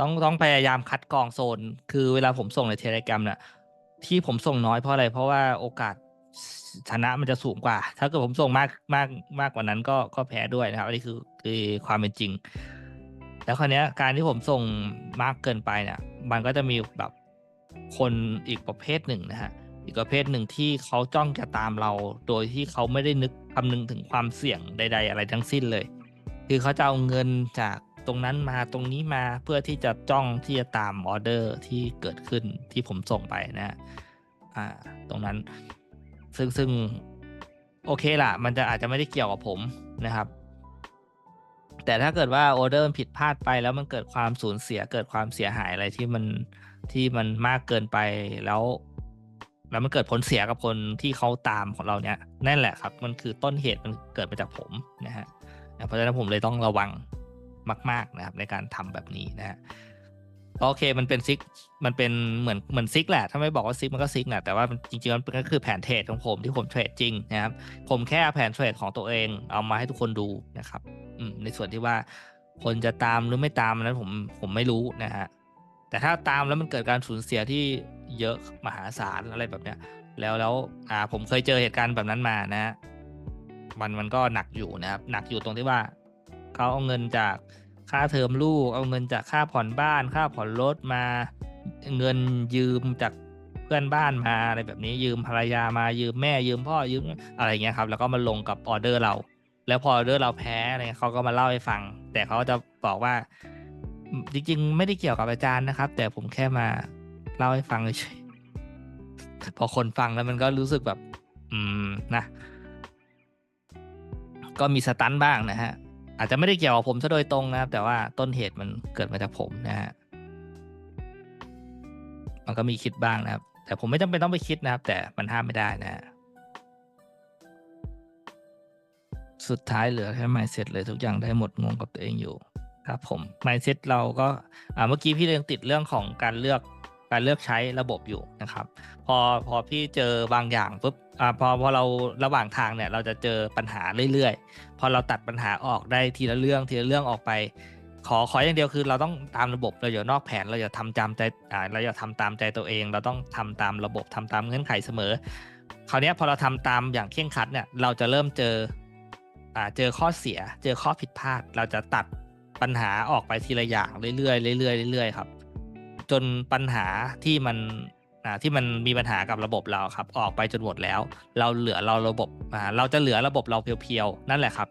ต้องต้องพยายามคัดกรองโซน คือเวลาผมส่งใน Telegram น่ะที่ผมส่งน้อยเพราะอะไร เพราะว่าโอกาสชนะมันจะสูงกว่า ถ้าเกิดผมส่งมากมากมากกว่านั้นก็ก็แพ้ด้วยนะครับอันนี้คือคือความเป็นจริง แล้วคราวเนี้ยการที่ผมส่งมากเกินไปเนี่ย มันก็จะมีแบบคนอีกประเภทหนึ่งนะครับอีกประเภทหนึ่งที่เขาจ้องจะตามเรา โดยที่เขาไม่ได้นึกคำนึงถึงความเสี่ยงใด ๆ อะไรทั้งสิ้นเลย คือเขาจะเอาเงินจาก ตรงนั้นมาตรงนี้มาเพื่อที่จะจ้องที่จะตามออเดอร์ที่เกิดขึ้นที่ผมส่งไปนะอ่าตรงนั้น ซึ่งซึ่งโอเคล่ะ มันจะอาจจะไม่ได้เกี่ยวกับผมนะครับ แต่ถ้าเกิดว่าออเดอร์ผิดพลาดไปแล้วมันเกิดความสูญเสียเกิดความเสียหายอะไรที่มันที่มันมากเกินไปแล้ว แล้วมันเกิดผลเสียกับคนที่เขาตามของเราเนี่ยนั่นแหละครับ มันคือต้นเหตุมันเกิดมาจากผมนะครับอาเพราะฉะนั้นผมเลยต้องระวัง มาก ๆนะครับ ในการทำแบบนี้นะครับโอเคมันเป็นซิกมันเป็นเหมือนเหมือนซิกแหละ ถ้าไม่บอกว่าซิกมันก็ซิกแหละแต่ว่าจริงๆมันก็คือแผนเทรดของผมที่ผมเทรดจริงนะครับ ผมแค่แผนเทรดของตัวเอง เอามาให้ทุกคนดูนะครับอืมในส่วนที่ว่าคนจะตามหรือไม่ตามนั้นผมผมไม่รู้นะครับแต่ถ้าตามแล้วมันเกิดการสูญเสียที่เยอะมหาศาลอะไรแบบเนี้ย แล้วแล้วอ่าผมเคยเจอเหตุการณ์แบบนั้นมานะมันมันก็หนักอยู่นะครับ หนักอยู่ตรงที่ว่า เขาเอาเงินจากค่าเทอมลูก เอาเงินจากค่าผ่อนบ้าน ค่าผ่อนรถมา เงินยืมจากเพื่อนบ้านมาอะไรแบบนี้ยืมภรรยามายืมแม่ยืมพ่อยืมอะไรอย่างเงี้ยครับ แล้วก็มาลงกับออเดอร์เรา แล้วพอออเดอร์เราแพ้อะไรเงี้ยเขาก็มาเล่าให้ฟัง แต่เขาจะบอกว่า จริงๆ ไม่ได้เกี่ยวกับอาจารย์นะครับ แต่ผมแค่มาเล่าให้ฟังเฉยพอคนฟังแล้วมันก็รู้สึกแบบ อืมนะ ก็มี stunt บ้างนะครับ อาจจะไม่ได้เกี่ยวกับผมเสียโดยตรงนะครับ แต่ว่าต้นเหตุมันเกิดมาจากผมนะครับมันก็มีคิดบ้างนะครับ แต่ผมไม่จำเป็นต้องไปคิดนะครับ แต่มันห้ามไม่ได้นะครับสุดท้ายเหลือแค่ mindset เลยทุกอย่างได้หมดงงกับตัวเองอยู่ครับผม mindset เราก็อ่าเมื่อกี้พี่ยังติดเรื่องของการเลือกการเลือกใช้ระบบอยู่นะครับ พอพอพี่เจอบางอย่างปุ๊บ อ่าพอพอเราระหว่างทางเนี่ย เราจะเจอปัญหาเรื่อยๆ พอเราตัดปัญหาออกได้ทีละเรื่องทีละเรื่องออกไป ขอขออย่างเดียวคือ เราต้องตามระบบเราอย่านอกแผน เราอย่าทำจามใจอ่าเราอย่าทำตามใจตัวเอง เราต้องทำตามระบบทำตามเงื่อนไขเสมอ คราวนี้พอเราทำตามอย่างเคร่งครัดเนี่ย เราจะเริ่มเจออ่าเจอข้อเสีย เจอข้อผิดพลาด เราจะตัดปัญหาออกไปทีละอย่างเรื่อยๆเรื่อยๆเรื่อยๆครับ จนปัญหาที่มัน อ่าที่มันมีปัญหากับระบบเราครับ ออกไปจนหมดแล้ว เราเหลือเราระบบอ่าเราจะเหลือระบบเราเพียวๆ นั่นแหละครับ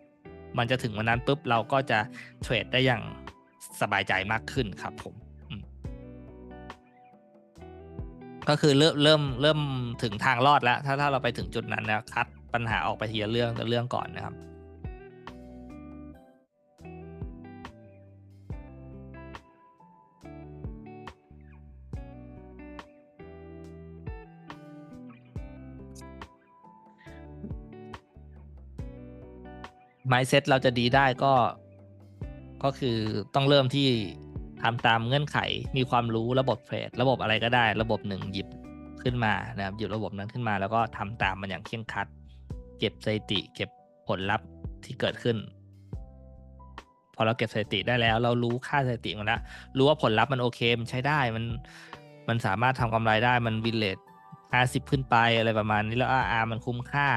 มันจะถึงวันนั้นปุ๊บเราก็จะเทรดได้อย่างสบายใจมากขึ้นครับผมก็คือเริ่มเริ่มเริ่มถึงทางรอดแล้ว ถ้าถ้าเราไปถึงจุดนั้นแล้วคัดปัญหาออกไปทีละเรื่องละเรื่องก่อนนะครับ mindset เราจะดีได้ก็ ก็คือต้องเริ่มที่ทำตามเงื่อนไข มีความรู้ระบบเทรดระบบอะไรก็ได้ ระบบหนึ่งหยิบขึ้นมานะครับหยิบระบบนั้นขึ้นมา แล้วก็ทำตามมันอย่างเคร่งครัด เก็บสถิติ เก็บผลลัพธ์ที่เกิดขึ้น พอเราเก็บสถิติได้แล้ว เรารู้ค่าสถิติมันแล้วรู้ว่าผลลัพธ์มันโอเคมันใช้ได้มันมันสามารถทำกำไรได้มัน win rate 50ขึ้นไปอะไรประมาณนี้แล้ว RR มันคุ้มค่า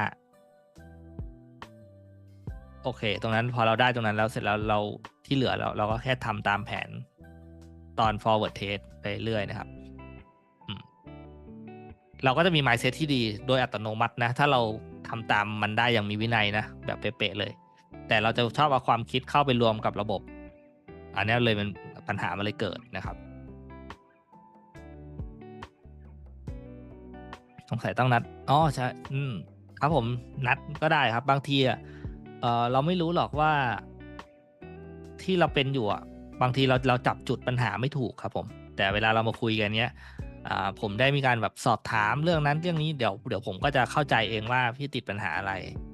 โอเค ตรงนั้นพอเราได้ตรงนั้นแล้วเสร็จแล้วเราที่เหลือเราเราก็แค่ทำตามแผนตอน forward trade ไปเรื่อยนะครับ เราก็จะมี mindset ที่ดีโดยอัตโนมัตินะ ถ้าเราทำตามมันได้อย่างมีวินัยนะ แบบเป๊ะๆเลย แต่เราจะชอบเอาความคิดเข้าไปรวมกับระบบ อันนี้เลยมันปัญหามันเลยเกิดนะครับสงสัยต้องนัด อ๋อใช่ อืม ครับผมนัดก็ได้ครับ บางทีอะ เออเราไม่รู้หรอกว่าที่เราเป็นอยู่อะบางทีเราเราจับจุดปัญหาไม่ถูกครับผม แต่เวลาเรามาคุยกันเนี้ยผมได้มีการแบบสอบถามเรื่องนั้นเรื่องนี้เดี๋ยวเดี๋ยวผมก็จะเข้าใจเองว่าพี่ติดปัญหาอะไร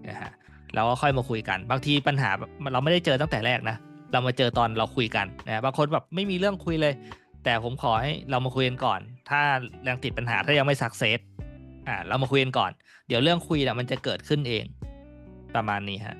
นะครับแล้วก็ค่อยมาคุยกัน บางทีปัญหาเราไม่ได้เจอตั้งแต่แรกนะเรามาเจอตอนเราคุยกันนะบางคนแบบไม่มีเรื่องคุยเลย แต่ผมขอให้เรามาคุยกันก่อน ถ้ายังติดปัญหาถ้ายังไม่ success อ่าเรามาคุยกันก่อน เดี๋ยวเรื่องคุยนะมันจะเกิดขึ้นเองประมาณนี้ครับ